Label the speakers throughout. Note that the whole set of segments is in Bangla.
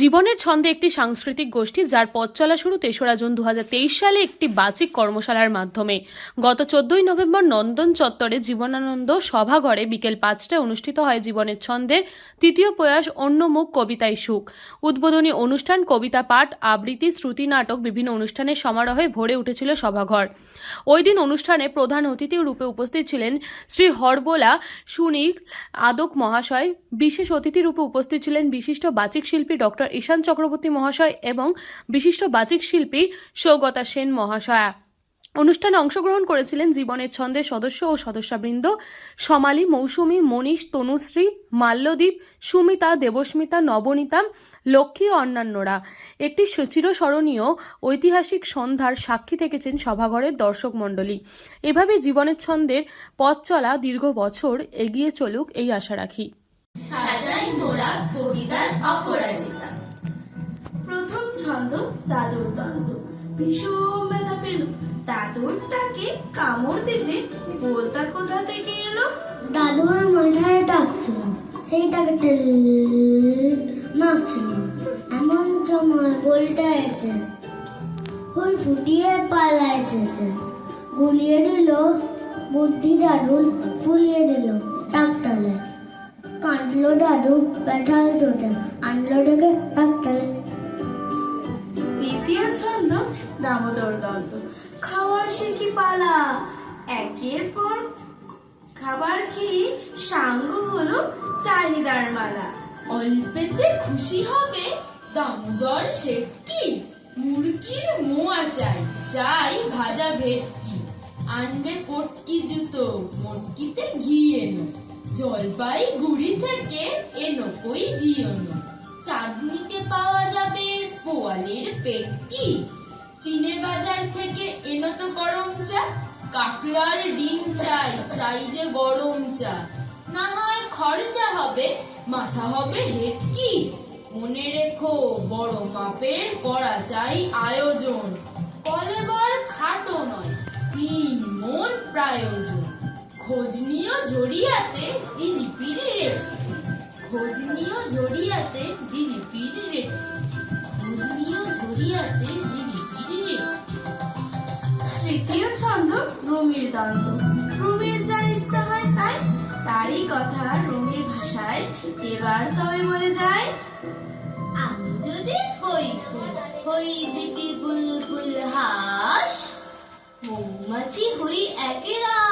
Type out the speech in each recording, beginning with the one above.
Speaker 1: জীবনের ছন্দে একটি সাংস্কৃতিক গোষ্ঠী যার পথ চলা শুরু তেসরা জুন দু হাজার তেইশ সালে একটি বাচিক কর্মশালার মাধ্যমে। গত চোদ্দই নভেম্বর নন্দন চত্বরে জীবনানন্দ সভাঘরে বিকেল পাঁচটায় অনুষ্ঠিত হয় জীবনের ছন্দের তৃতীয় প্রয়াস অন্য মুখ কবিতায় সুখ। উদ্বোধনী অনুষ্ঠান, কবিতা পাঠ, আবৃত্তি, শ্রুতি নাটক, বিভিন্ন অনুষ্ঠানের সমারোহে ভরে উঠেছিল সভাঘর। ওই দিন অনুষ্ঠানে প্রধান অতিথি রূপে উপস্থিত ছিলেন শ্রী হরবোলা সুনীল আদক মহাশয়। বিশেষ অতিথি রূপে উপস্থিত ছিলেন বিশিষ্ট বাচিক শিল্পী ডক্টর ঈশান চক্রবর্তী মহাশয় এবং বিশিষ্ট বাচিক শিল্পী সৌগতা সেন মহাশয়া। অনুষ্ঠানে অংশগ্রহণ করেছিলেন জীবনের ছন্দের সদস্য ও সদস্যবৃন্দ সমালি, মৌসুমী, মনীষ, তনুশ্রী, মাল্যদীপ, সুমিতা, দেবস্মিতা, নবনীতা, লক্ষ্মী ও অন্যান্যরা। একটি চিরস্মরণীয় ঐতিহাসিক সন্ধ্যার সাক্ষী থেকেছেন সভাঘরের দর্শক মণ্ডলী। এভাবে জীবনের ছন্দের পথ চলা দীর্ঘ বছর এগিয়ে চলুক এই আশা রাখি।
Speaker 2: সাজাই মোরা কবিতার অপরাজিতা।
Speaker 3: প্রথম ছন্দ দাদুর দ্বন্দ্ব। ভীষণ ব্যথা পেল। দাদুরটাকে কামড় দিলে বলতা কোথা থেকে এলো?
Speaker 4: দাদুর মাথায় ডাকছিল। সেইটাকে টেল মারছিল। এমন সময় বলটা এসে ফুল ফুটিয়ে পালাইছে সে। গুলিয়ে দিল বুদ্ধি দাদুর ফুলিয়ে দিল ডাক্তারে
Speaker 3: দ্বিতীয় ছন্দ দামোদর দ্বন্দ্ব খাওয়ার সে কি পালা? একের পর খাবার খেয়ে সাঙ্গ হলো চাহিদার মালা।
Speaker 2: অল্পেতে খুশি হবে দামোদর শেটকি। মুরগির মোয়া চাই চাই ভাজা ভেটকি। আনবে পটকি জুতো মটকিতে ঘি এনো। জলপাই গুড়ি থেকে এনো কই জিওনো চাঁদনিতে পাওয়া যাবে পোয়ালের পেটকি চীনে বাজার থেকে এনো তো গরম চা, কাকড়ার ডিম চাই চাই যে গরম চা। না হয় খরচা হবে, মাথা হবে হেটকি মনে রেখো, বড় মাপের করা চাই আয়োজন। কলেবর খাটো নয়, তিন মন প্রায়োজন। খোঁজ নিও ঝরিয়াতে জিলিপির রেট। খোঁজ নিও ঝরিয়াতে জিলিপির খোঁজ নিও ঝরিয়াতে জিলিপির রেট।
Speaker 3: তৃতীয় ছন্দ? রুমির দ্বন্দ্ব। রুমির যার ইচ্ছা হয় তাই। তারই কথা রুমির ভাষায়। এবার তবে বলে যায়
Speaker 2: আমি যদি হই হই যদি বুলবুল হাস মৌমাছি হই একেরাস।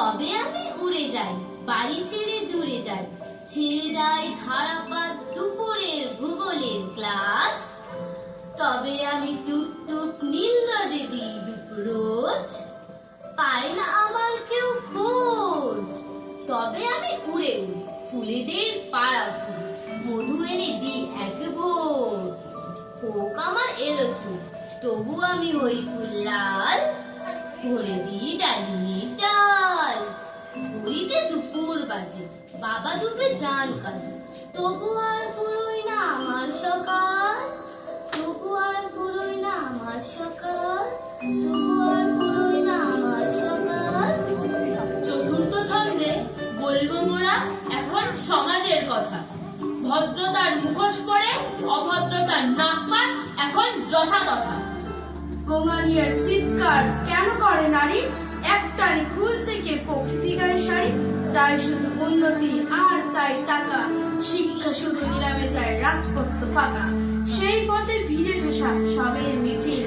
Speaker 2: তবে আমি উড়ে যাই? বাড়ি ছেড়ে দূরে যাই। ছেড়ে যাই ধারাপাত দুপুরের ভূগোলের ক্লাস। তবে আমি টুপ নীল রদে দিই রোজ। পাই না আমার কেউ খোঁজ। তবে আমি উড়ে উড়ি ফুলেদের পাড়া ফুল মধু এনে দিই এক ভোর হোক আমার এলো চুল, তবু আমি হই ফুল লাল ভরে দিই ডালি ডাল ঘড়িতে দুপুর বাজে, বাবা ডুবে যান কাজে। তবু আর ফুরোই না আমার সকাল। তবু আর ফুরোই না আমার সকাল। তবু আর ফুরোই না আমার সকাল। চতুর্থ ছন্দে বলব মোরা, এখন সমাজের কথা। ভদ্রতার মুখোশ পরে অভদ্রতার নাকপাশ এখন যথাতথা
Speaker 3: গোঙানিয়ার চিৎকার কেন করে নারী? একটানি খুলছে কে প্রকৃতি গায়ে শাড়ি? চাই শুধু উন্নতি, আর চাই টাকা। শিক্ষা শুধু নিলামে চায় রাজপথ ফাঁকা। সেই পথে ভিড়ে ঠাসা সবের মিছিল।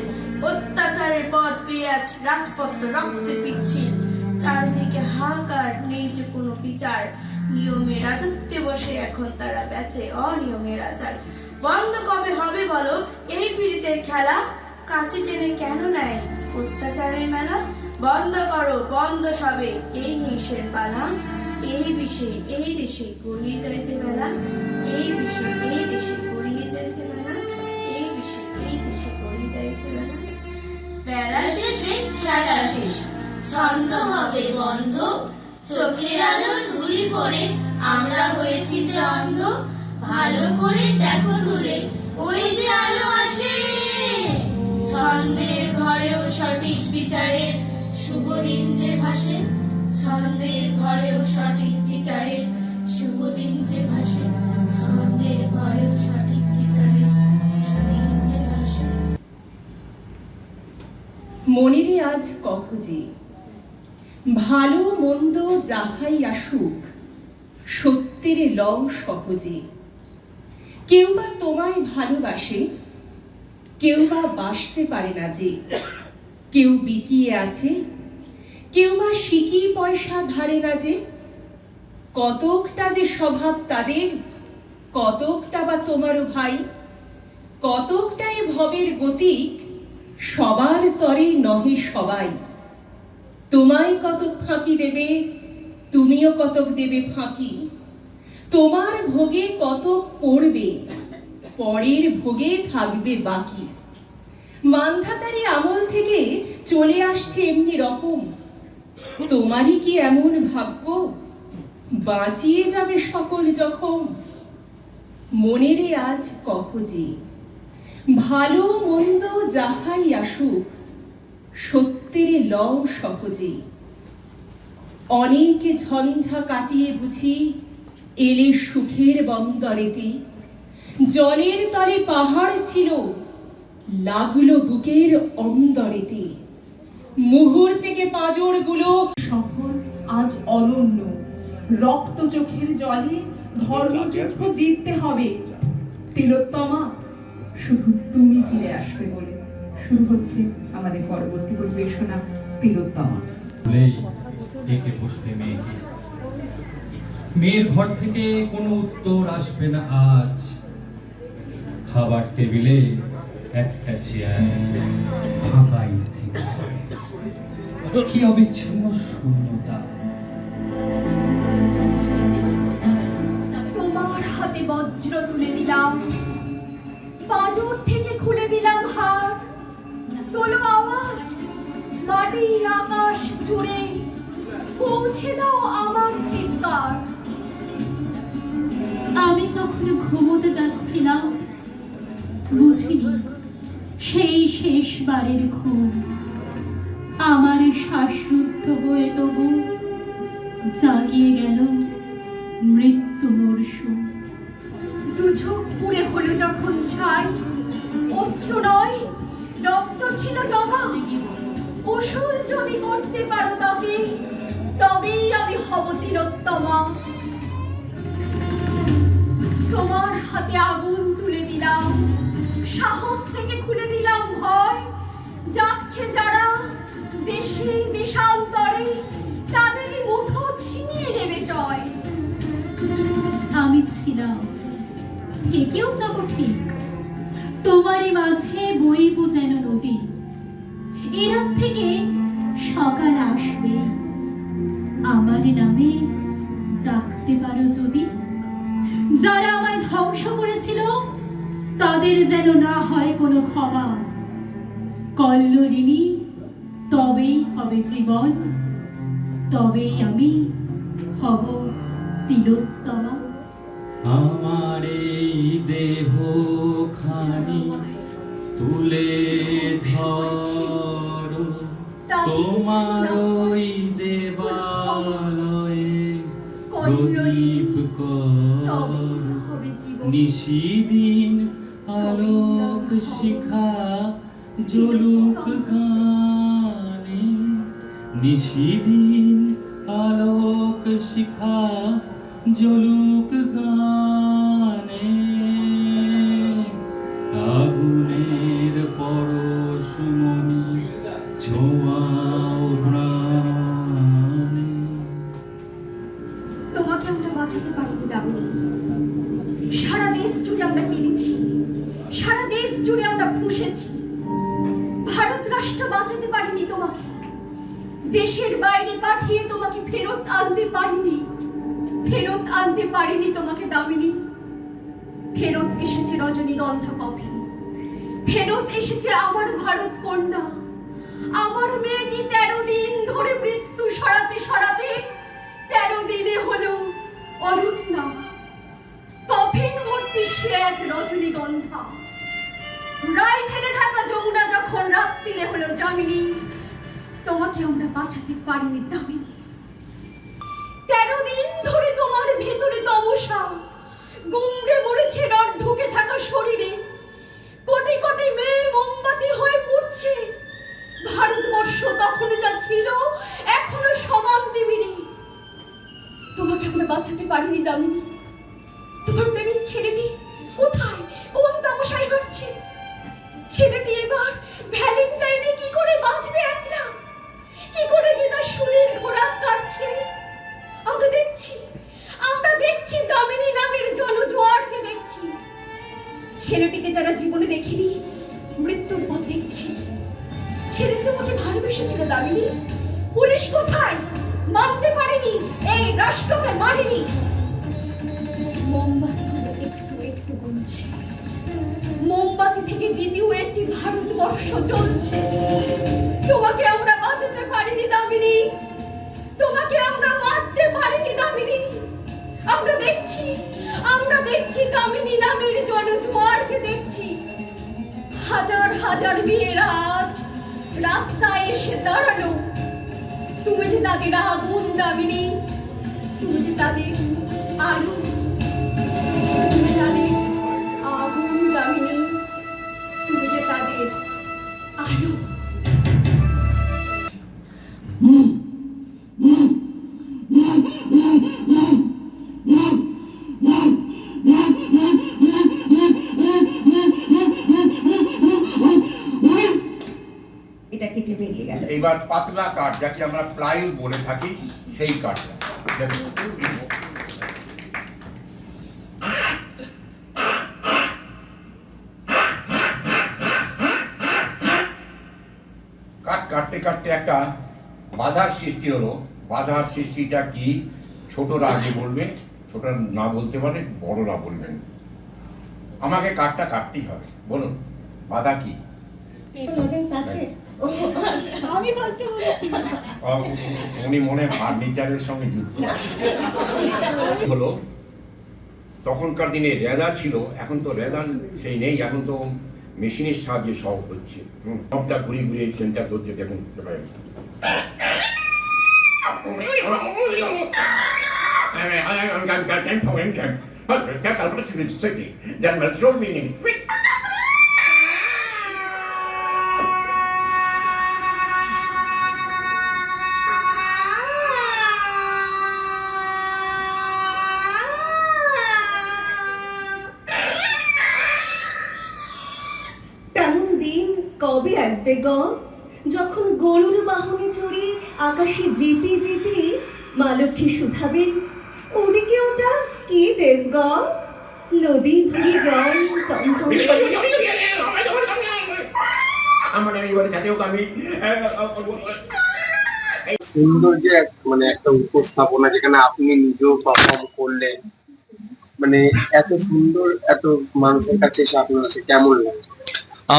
Speaker 3: অত্যাচারের পথ পেয়ে আজ রাজপথ রক্তে পিচ্ছিল। চারিদিকে হাহাকার, নেই যে কোনো বিচার। নিয়মে রাজত্বে বসে এখন তারা বেচে অনিয়মের আচার বন্ধ কবে হবে বলো? এই পিড়িতের খেলা কাছে টেনে কেন নেয়? অত্যাচারের মেলা? বন্ধ করো, বন্ধ সবে। এই হিংসের পালা? এই বিষে, এই দেশে গড়িয়ে যাইছে বেলা এই বিষে, এই দেশে গড়িয়ে যাইছে এই বিষে, এই দেশে গড়িয়ে যাইছে বেলা
Speaker 2: শেষে খেলা শেষ। ছন্দ হবে বন্ধ। ধুলি আমরা হয়েছি যে অন্ধ। ভালো করে দেখো দূরে ওই যে আলো আসে। ছন্দের ঘরেও সঠিক বিচারের শুভ দিন যে ভাসে। ছন্দের ঘরেও সঠিক বিচারের শুভ দিন যে ভাসে। ছন্দের ঘরেও সঠিক বিচারের
Speaker 5: মনেরই আজ কহ যে, ভালো মন্দ যাহাই আসুক, সত্যের লও সহজে। কেউ বা তোমায় ভালোবাসে কেউ বা বাসতে পারে না যে, কেউ বিকিয়ে আছে, কেউ বা শিকি পয়সা ধারে না যে, কতকটা যে স্বভাব তাদের, কতকটা বা তোমারও ভাই কতকটাই ভবের গতিক, সবার তরে নহে সবাই। তোমায় কতক ফাঁকি দেবে, তুমিও কতক দেবে ফাঁকি। তোমার ভোগে কতক পড়বে, পরের ভোগে থাকবে বাকি। মান্ধাতারি আমল থেকে চলে আসছে এমনি রকম। তোমারই কি এমন ভাগ্য? বাঁচিয়ে যাবে সকল যখন মনেরে আজ কহ যে, ভালো মন্দ যাহাই আসুক, সত্যেরে লও সহজে। অনেকে ঝঞ্ঝা কাটিয়ে বুঝি, এলে সুখের বন্দরেতে জলের তলে পাহাড় ছিল লাগল বুকের অন্দরেতে। মুহূর্তেকে পাঁজরগুলো
Speaker 6: শহর আজ অনন্য। রক্ত চোখের জলে ধর্মযুদ্ধ জিততে হবে। তিলোত্তমা, শুধু তুমি ফিরে আসবে বলে শুরু হচ্ছে আমাদের পরবর্তী পরিবেশনা, তিলোত্তমা।
Speaker 7: ডেকে বসবে মেয়েকে। মেয়ের ঘর থেকে কোনো উত্তর আসবে না আজ। খাবার টেবিলে একটা চেয়ার ফাঁকাই থেকে কি অবিচ্ছিন্ন শূন্যতা
Speaker 8: তোমার হাতে বজ্র তুলে দিলাম। পাঁজর থেকে খুলে দিলাম হার। তোলো আওয়াজ, মাটি আকাশ জুড়ে। পৌঁছে দাও আমার চিৎকার।
Speaker 9: আমি যখন ঘুমোতে যাচ্ছিলাম, বুঝিনি। সেই শেষবারের ঘুম আমার শ্বাসরুদ্ধ হয়ে তবু জাগিয়ে গেল মৃত্যু মরশুম।
Speaker 8: দু চোখ পুড়ে হলো যখন ছাই। অশ্রু নয়, রক্ত ছিল জমা উসুল যদি করতে পারো তবে, তবেই আমি হব তিলোত্তমা। তোমার হাতে আগুন তুলে দিলাম, সাহস থেকে খুলে জাগছে যারা দেশে দেশান্তরে, তাদেরই মুঠো ছিনিয়ে নেবে জয়।
Speaker 9: আমি ছিলাম, থেকেও যাব ঠিক। তোমারই মাঝে বইব যেন নদী। এরাত থেকে সকাল আসবে। আমার নামে ডাকতে পারো যদি। যারা আমায় ধ্বংস করেছিল, তাদের যেন না হয় কোনো ক্ষমা। কল্লোলিনী তবেই হবে জীবন তবেই আমি হব তিলোত্তমা।
Speaker 7: আমার এই দেহ খানি তুলে ধরো। তোমার ওই দেবালয়ে প্রদীপ কর।
Speaker 8: তবেই
Speaker 7: জলুক গানে নিশিদিন আলোক শিখা জলুক গানে আগুনের পরশমণি
Speaker 8: পারিনি তোমাকে। দেশের বাইরে পাঠিয়ে তোমাকে ফেরত আনতে পারিনি। ফেরত আনতে পারিনি তোমাকে দামিনী। ফেরত এসেছে রজনীগন্ধা কফি। ফেরত এসেছে আমার ভারত কন্যা। আমার মেয়েটি তেরো দিন ধরে মৃত্যু সরাতে সরাতে তেরো দিনে হলো অরণ্যা। কফিন ভর্তি সে এক রজনীগন্ধা। রায় ফেলে যমুনা যখন রাত্রিরে হলো যামিনী, তোমাকে আমরা বাঁচাতে পারিনি দামিনী। তেরো দিন ধরে তোমার ভেতরে তমসা। গুমড়ে মরেছে রড ঢুকে থাকা শরীরে। কোটি কোটি মেয়ে মোমবাতি হয়ে পড়ছে। ভারতবর্ষ তখন যা ছিল, এখনও সমাপ্তি বিড়ি তোমাকে আমরা বাঁচাতে পারিনি দামিনী। তোমার প্রেমিক ছেলেটি। কোথায়? কোন তামশায় হাঁটছে ছেলেটি এবার ভ্যালেন্টাইনে কি করে বাঁচবে একলা? কি করে যে তার সুরের ঘোড়া কাটছে? আমরা দেখছি আমরা দেখছি দামিনী নামের জনজোয়ারকে দেখছি। ছেলেটিকে যারা জীবনে দেখেনি, মৃত্যুর পথ দেখছি। ছেলেটি তোমাকে ভালোবেসেছিল, দামিনী। পুলিশ কোথায়? মানতে পারেনি, এই রাষ্ট্রকে মারেনি। থেকে দ্বিতীয় একটি ভারতবর্ষ জ্বলছে তোমাকে আমরা বাঁচাতে পারিনি, দামিনী। তোমাকে আমরা মারতে পারিনি, দামিনী। আমরা দেখছি আমরা দেখছি দামিনী নামের জনজোয়ারকে দেখছি। হাজার হাজার মেয়েরা আজ রাস্তায় এসে দাঁড়ানো তুমি যে তাদের আগুন, দামিনী। তুমি যে তাদের আলো
Speaker 10: এইবার পাতলা কাঠ, যাকে আমরা প্লাইউড বলে থাকি, সেই কাঠটা কাঠ কাটতে কাটতে একটা বাধার সৃষ্টি হলো। বাধার সৃষ্টিটা কি? ছোটরা আগে বলবে, ছোটরা না বলতে পারে, বড়রা বলবেন আমাকে কাঠটা কাটতেই হবে। বলুন, বাধা কি? আহ, উনি মনে ফার্নিচারের সঙ্গে যুক্ত হলো তখনকার দিনে রেদা ছিল এখন তো রেদার সেই নেই এখন তো মেশিনের সাহায্যে সব হচ্ছে সবটা ঘুরে ঘুরে সেন্টার ধরছে দেখুন
Speaker 11: তেমন আসবে গ। যখন গরুর বাহনে চড়ে আকাশে যেতে যেতে মা লক্ষ্মী শুধাবেন ওদিকে ওটা কি দেশ গ? নদী ভরে জল টমটম
Speaker 10: আমি।
Speaker 12: সুন্দর যে মানে একটা উপস্থাপনা যেখানে আপনি নিজেও পারফর্ম করলেন। মানে এত সুন্দর এত মানুষের কাছে এসে আপনার কাছে কেমন লাগে?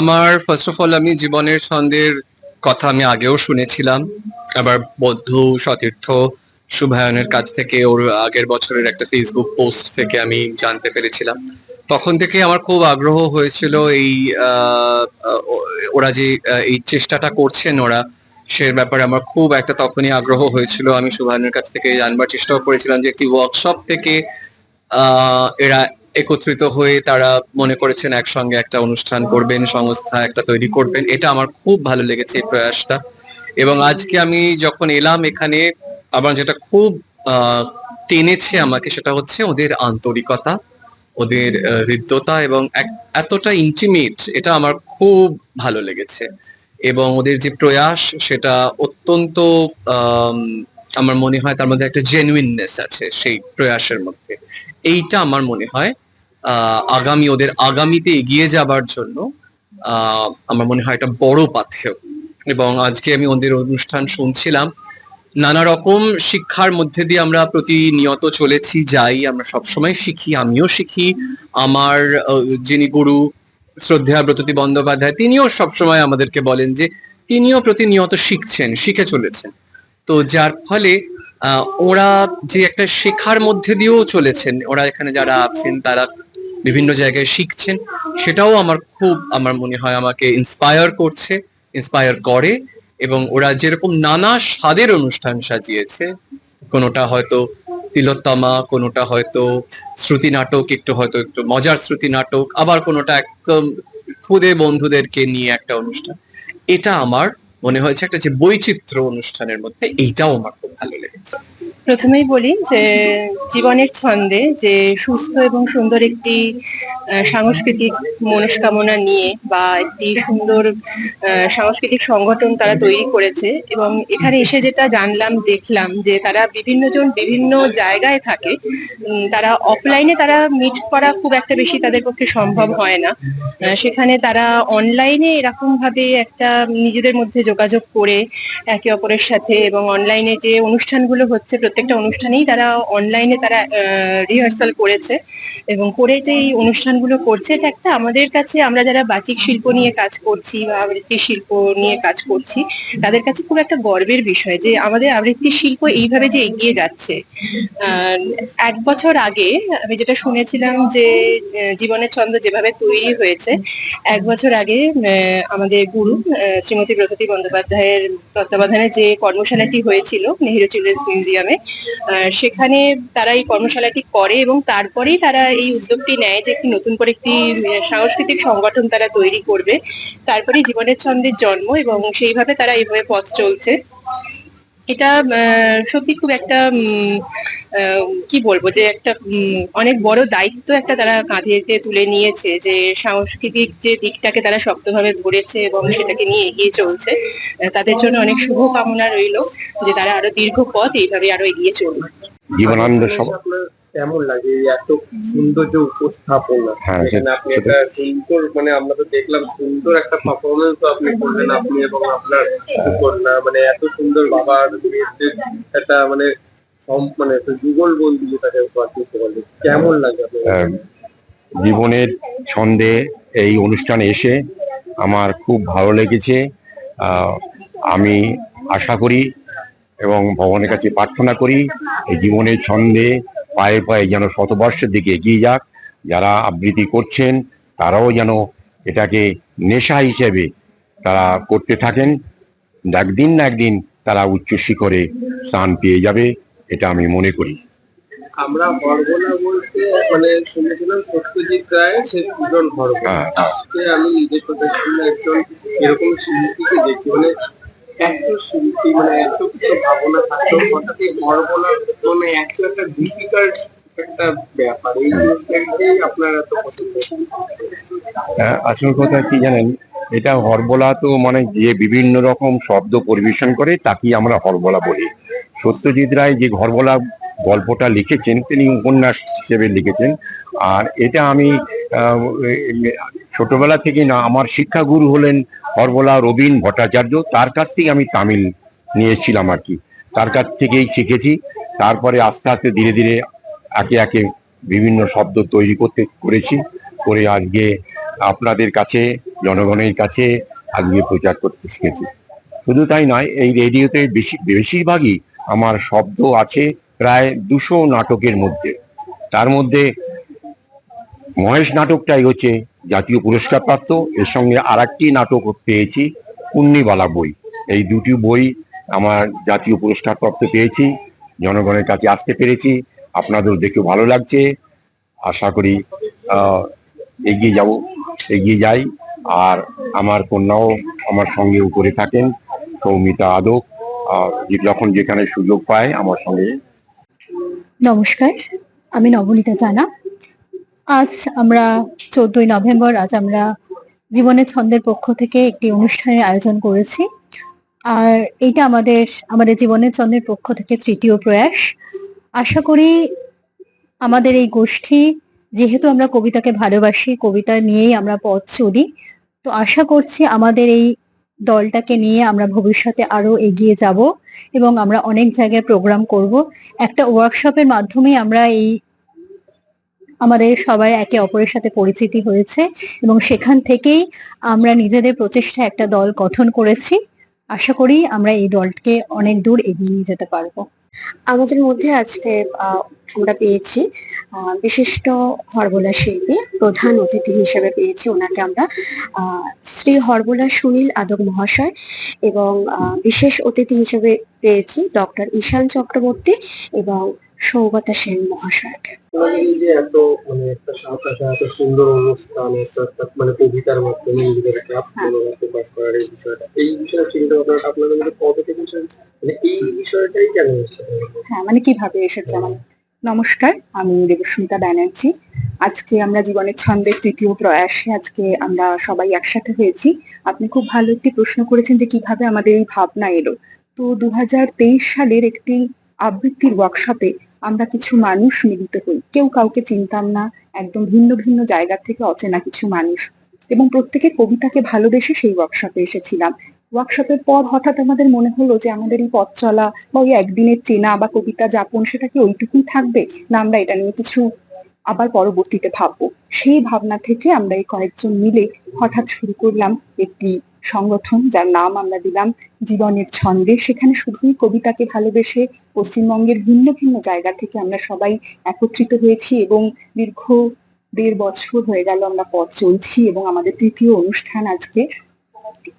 Speaker 13: আমার ফার্স্ট অফ অল আমি জীবনের ছন্দের কথা আমি আগেও শুনেছিলাম। আবার বৌদ্ধ সতীর্থ শুভায়নের কাছ থেকে ওর আগের বছরের একটা ফেসবুক পোস্ট থেকে আমি জানতে পেরেছিলাম। তখন থেকে আমার খুব আগ্রহ হয়েছিল এই ওরা যে এই চেষ্টাটা করছেন ওরা, সে ব্যাপারে আমার খুব একটা তখনই আগ্রহ হয়েছিল। আমি শুভায়নের কাছ থেকে জানবার চেষ্টাও করেছিলাম যে একটি ওয়ার্কশপ থেকে এরা একত্রিত হয়ে তারা মনে করেছেন একসঙ্গে একটা অনুষ্ঠান করবেন, সংস্থা একটা তৈরি করবেন। এটা আমার খুব ভালো লেগেছে এই প্রয়াসটা। এবং আজকে আমি যখন এলাম এখানে, আমার যেটা খুব টেনেছে আমাকে সেটা হচ্ছে ওদের আন্তরিকতা, ওদের হৃদ্যতা এবং এতটা ইন্টিমেট এটা আমার খুব ভালো লেগেছে। এবং ওদের যে প্রয়াস, সেটা অত্যন্ত আমার মনে হয় তার মধ্যে একটা জেনুইননেস আছে সেই প্রয়াসের মধ্যে। এইটা আমার মনে হয় আগামী, ওদের আগামীতে এগিয়ে যাবার জন্য আমার মনে হয় এটা বড় পাথেয়। এবং আজকে আমি ওদের অনুষ্ঠান শুনছিলাম। নানা রকম শিক্ষার মধ্যে দিয়ে আমরা প্রতিনিয়ত চলেছি, যাই, আমরা সবসময় শিখি, আমিও শিখি। আমার যিনি গুরু শ্রদ্ধা ব্রততি বন্দ্যোপাধ্যায়, তিনিও সবসময় আমাদেরকে বলেন যে, তিনিও প্রতিনিয়ত শিখছেন, শিখে চলেছেন। তো যার ফলে ওরা যে একটা শেখার মধ্যে দিয়েও চলেছেন, ওরা এখানে যারা আছেন, তারা বিভিন্ন জায়গায় শিখছেন, সেটাও আমার খুব, আমার মনে হয় আমাকে ইন্সপায়ার করছে ইন্সপায়ার করে এবং ওরা যেরকম নানা স্বাদের অনুষ্ঠান সাজিয়েছে, কোনোটা হয়তো তিলোত্তমা, কোনোটা হয়তো শ্রুতি নাটক, একটু হয়তো একটু মজার শ্রুতি নাটক, আবার কোনোটা একদম খুদে বন্ধুদেরকে নিয়ে একটা অনুষ্ঠান। এটা আমার মনে হয়েছে একটা যে বৈচিত্র্য অনুষ্ঠানের মধ্যে, এইটাও আমার খুব ভালো লেগেছে।
Speaker 14: প্রথমেই বলি যে জীবনের ছন্দে যে সুস্থ এবং সুন্দর একটি সাংস্কৃতিক মনস্কামনা নিয়ে বা একটি সুন্দর সাংস্কৃতিক সংগঠন তারা তৈরি করেছে এবং এখানে এসে যেটা জানলাম, দেখলাম যে তারা বিভিন্ন জন বিভিন্ন জায়গায় থাকে তারা অফলাইনে তারা মিট করা খুব একটা বেশি তাদের পক্ষে সম্ভব হয় না। সেখানে তারা অনলাইনে এরকম ভাবে একটা নিজেদের মধ্যে যোগাযোগ করে একে অপরের সাথে এবং অনলাইনে যে অনুষ্ঠানগুলো হচ্ছে প্রত্যেকটা অনুষ্ঠানেই তারা অনলাইনে তারা রিহার্সাল করেছে এবং করে যে এই অনুষ্ঠানগুলো করছে, এটা একটা আমাদের কাছে, আমরা যারা বাচিক শিল্প নিয়ে কাজ করছি বা আবৃত্তি শিল্প নিয়ে কাজ করছি, তাদের কাছে খুব একটা গর্বের বিষয় যে আমাদের আবৃত্তি শিল্প এইভাবে যে এগিয়ে যাচ্ছে। এক বছর আগে আমি যেটা শুনেছিলাম যে জীবনের ছন্দ যেভাবে তৈরি হয়েছে, এক বছর আগে আমাদের গুরু শ্রীমতী ব্রততী বন্দ্যোপাধ্যায়ের তত্ত্বাবধানে যে কর্মশালাটি হয়েছিল, নেহেরু চিলড্রেন্স মিউজিয়ামে সেখানে তারা এই কর্মশালাটি করে এবং তারপরেই তারা এই উদ্যোগটি নেয় যে একটি নতুন করে একটি সাংস্কৃতিক সংগঠন তারা তৈরি করবে। তারপরে জীবনের ছন্দের জন্ম এবং সেইভাবে তারা এইভাবে পথ চলছে। এটা সত্যি খুব একটা কি বলব যে একটা অনেক বড় দায়িত্ব একটা তারা কাঁধেতে তুলে নিয়েছে যে সাংস্কৃতিক যে দিকটাকে তারা শক্তভাবে ধরেছে এবং সেটাকে নিয়ে এগিয়ে চলছে তাদের জন্য অনেক শুভ কামনা রইল যে তারা আরও দীর্ঘ পথ এইভাবে আরও এগিয়ে চলবে
Speaker 10: জীবনানন্দ
Speaker 12: কেমন লাগে? এই এত সুন্দর যে উপস্থাপনা।
Speaker 10: হ্যাঁ,
Speaker 12: এখানে আপনি একটা সুন্দর মানে আমরা তো দেখলাম সুন্দর একটা পারফরমেন্স আপনি করলেন আপনি এবং আপনার কন্যা মানে এত সুন্দর বাবার একটা মানে মানে একটা যুগল বন্ধু যেটাকে করতে পারলে কেমন লাগে আপনার?
Speaker 10: আহ, জীবনের ছন্দে এই অনুষ্ঠানে এসে আমার খুব ভালো লেগেছে। আমি আশা করি এবং ভগবানের কাছে প্রার্থনা করি এই জীবনের ছন্দে পায়ে পায়ে যেন শতবর্ষের দিকে এগিয়ে যাক। যারা আবৃত্তি করছেন তারাও যেন এটাকে নেশা হিসেবে তারা করতে থাকেন। একদিন না একদিন তারা উচ্চ শিখরে স্থান পেয়ে যাবে এটা আমি মনে করি।
Speaker 12: আমরা বলতে মানে শুনেছিলাম সত্যজিৎ রায় সে দুজন
Speaker 10: হ্যাঁ হ্যাঁ।
Speaker 12: আমি নিজের একজন এরকম শিল্পীকে দেখি। মানে এত মানে
Speaker 10: হ্যাঁ, আসল কথা কি জানেন? এটা হরবলা তো মানে যে বিভিন্ন রকম শব্দ পরিবেশন করে তাকেই আমরা হরবলা বলি। সত্যজিৎ রায় যে হরবলা গল্পটা লিখেছেন তিনি উপন্যাস হিসেবে লিখেছেন। আর এটা আমি ছোটবেলা থেকে না, আমার শিক্ষাগুরু হলেন হরবলা রবীন ভট্টাচার্য। তার কাছ থেকে আমি তামিল নিয়েছিলাম আর কি। তার কাছ থেকেই শিখেছি। তারপরে আস্তে আস্তে ধীরে ধীরে একে একে বিভিন্ন শব্দ তৈরি করতে করেছি। করে আজকে আপনাদের কাছে, জনগণের কাছে আজকে প্রচার করতে শিখেছি। শুধু তাই নয়, এই রেডিওতে বেশি, বেশিরভাগই আমার শব্দ আছে প্রায় দুশো নাটকের মধ্যে। তার মধ্যে মহেশ নাটকটাই হচ্ছে জাতীয় পুরস্কার প্রাপ্ত। এর সঙ্গে আর একটি নাটক পেয়েছি পুণ্যবালা বই। এই দুটি বই আমার জাতীয় পুরস্কার প্রাপ্ত পেয়েছি, জনগণের কাছে আসতে পেরেছি, আপনাদের দেখে ভালো লাগছে। আশা করি এগিয়ে যাব, এগিয়ে যাই। আর আমার কন্যাও আমার সঙ্গে উপরে থাকেন, সৌমিতা আদক। যখন যেখানে সুযোগ পায় আমার সঙ্গে।
Speaker 14: নমস্কার, আমি নবনীতা জানা। আজ আমরা চোদ্দই নভেম্বর, আজ আমরা জীবনের ছন্দের পক্ষ থেকে একটি অনুষ্ঠানের আয়োজন করেছি। আর এটা আমাদের আমাদের জীবনের ছন্দের পক্ষ থেকে তৃতীয় প্রয়াস। আশা করি আমাদের এই গোষ্ঠী, যেহেতু আমরা কবিতাকে ভালোবাসি, কবিতা নিয়েই আমরা পথ চলি, তো আশা করছি আমাদের এই দলটাকে নিয়ে আমরা ভবিষ্যতে আরও এগিয়ে যাব এবং আমরা অনেক জায়গায় প্রোগ্রাম করব। একটা ওয়ার্কশপের মাধ্যমে আমরা এই আমাদের সবার একে অপরের সাথে পরিচিতি হয়েছে এবং সেখান থেকেই আমরা নিজেদের প্রচেষ্টায় একটা দল গঠন করেছি। আশা করি আমরা এই দলকে অনেক দূর এগিয়ে নিয়ে যেতে পারব।
Speaker 15: আমাদের মধ্যে আজকে আমরা পেয়েছি বিশিষ্ট হরবোলা শিল্পী, প্রধান অতিথি হিসেবে পেয়েছি ওনাকে আমরা শ্রী হরবোলা সুনীল আদক মহাশয় এবং বিশেষ অতিথি হিসেবে পেয়েছি ডক্টর ঈশান চক্রবর্তী এবং সৌগতা সেন মহাশয়কে
Speaker 12: তোমাদের যে এত মানে একটা এত সুন্দর অনুষ্ঠান মানে কবিতার মাধ্যমে নিজেদের প্রকাশ করার এই বিষয়টা। এই বিষয়ে চিন্তা আপনাদের মধ্যে কত থেকে মানে এই বিষয়টাই কেন
Speaker 16: হ্যাঁ মানে কীভাবে এসেছে? আমার নমস্কার আমি দেবস্মিতা ব্যানার্জি। আজকে আমরা জীবনের ছন্দের তৃতীয় প্রয়াসে আজকে আমরা সবাই একসাথে হয়েছি। আপনি খুব ভালো একটি প্রশ্ন করেছেন যে কীভাবে আমাদের এই ভাবনা এলো। তো দু হাজার তেইশ সালের একটি আবৃত্তির ওয়ার্কশপে আমরা কিছু মানুষ মিলিত হই। কেউ কাউকে চিনতাম না, একদম ভিন্ন ভিন্ন জায়গার থেকে অচেনা কিছু মানুষ। এবং প্রত্যেকে কবিতাকে ভালোবেসে সেই ওয়ার্কশপে এসেছিলাম। ওয়ার্কশপের পর হঠাৎ আমাদের মনে হলো যে আমাদের এই পথ চলা বা ওই একদিনের চেনা বা কবিতা যাপন, সেটা কি ওইটুকুই থাকবে? না, আমরা এটা নিয়ে কিছু আবার পরবর্তীতে ভাববো। সেই ভাবনা থেকে আমরা এই কয়েকজন মিলে হঠাৎ শুরু করলাম একটি সংগঠন যার নাম আমরা দিলাম জীবনের ছন্দে। সেখানে শুধুই কবিতাকে ভালোবেসে পশ্চিমবঙ্গের ভিন্ন ভিন্ন জায়গা থেকে আমরা সবাই একত্রিত হয়েছি এবং দীর্ঘ দেড় বছর হয়ে গেল আমরা পথ চলছি এবং আমাদের তৃতীয় অনুষ্ঠান আজকে।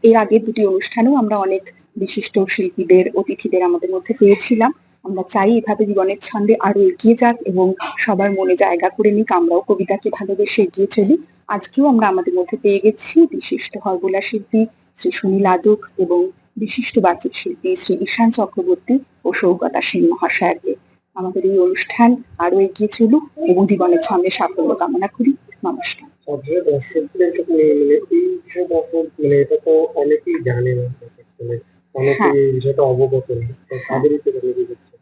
Speaker 16: এর আগে দুটি অনুষ্ঠানেও আমরা অনেক বিশিষ্ট শিল্পীদের, অতিথিদের আমাদের মধ্যে পেয়েছিলাম। আমরা চাই এভাবে জীবনের ছন্দে আরও এগিয়ে যাক এবং সবার মনে জায়গা করে নিক। আমরাও কবিতাকে ভালোবেসে এগিয়ে চলি। আজকেও আমরা আমাদের মধ্যে পেয়ে গেছি বিশিষ্ট হরবোলা শিল্পী শ্রী সুনীল আদক এবং বিশিষ্ট বাচিক শিল্পী শ্রী ঈশান চক্রবর্তী ও সৌগতা সেন মহাশয়কে। আমাদের এই অনুষ্ঠান আরও এগিয়ে চলুক এবং জীবনের ছন্দে সাফল্য কামনা করি। নমস্কার।
Speaker 12: সবচেয়ে দর্শকদের ক্ষেত্রে মানে এই মানে এটা তো অনেকেই জানে না। অনেকে
Speaker 16: হ্যাঁ।
Speaker 12: বিষয়টা অবগত নেই। তাদেরই তো জানিয়ে দিচ্ছে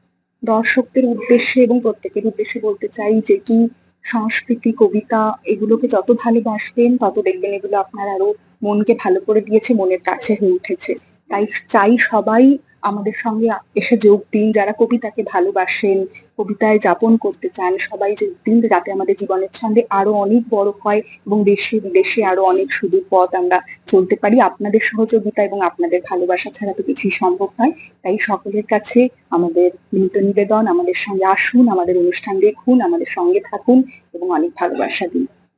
Speaker 16: দর্শকদের উদ্দেশ্যে এবং প্রত্যেকের উদ্দেশ্যে বলতে চাই যে কি সংস্কৃতি, কবিতা এগুলোকে যত ভালোবাসবেন, তত দেখবেন এগুলো আপনার আরও মনকে ভালো করে দিয়েছে, মনের কাছে হয়ে উঠেছে। তাই চাই সবাই আমাদের সঙ্গে এসে যোগ দিন। যারা কবিতাকে ভালোবাসেন, কবিতায় যাপন করতে চান, সবাই যোগ দিন যাতে আমাদের জীবনের ছন্দে আরও অনেক বড় হয় এবং দেশে বিদেশে আরও অনেক সুদূর পথ আমরা চলতে পারি। আপনাদের সহযোগিতা এবং আপনাদের ভালোবাসা ছাড়া তো কিছুই সম্ভব নয়। তাই সকলের কাছে আমাদের মিলিত নিবেদন, আমাদের সঙ্গে আসুন, আমাদের অনুষ্ঠান দেখুন, আমাদের সঙ্গে থাকুন এবং অনেক ভালোবাসা দিন।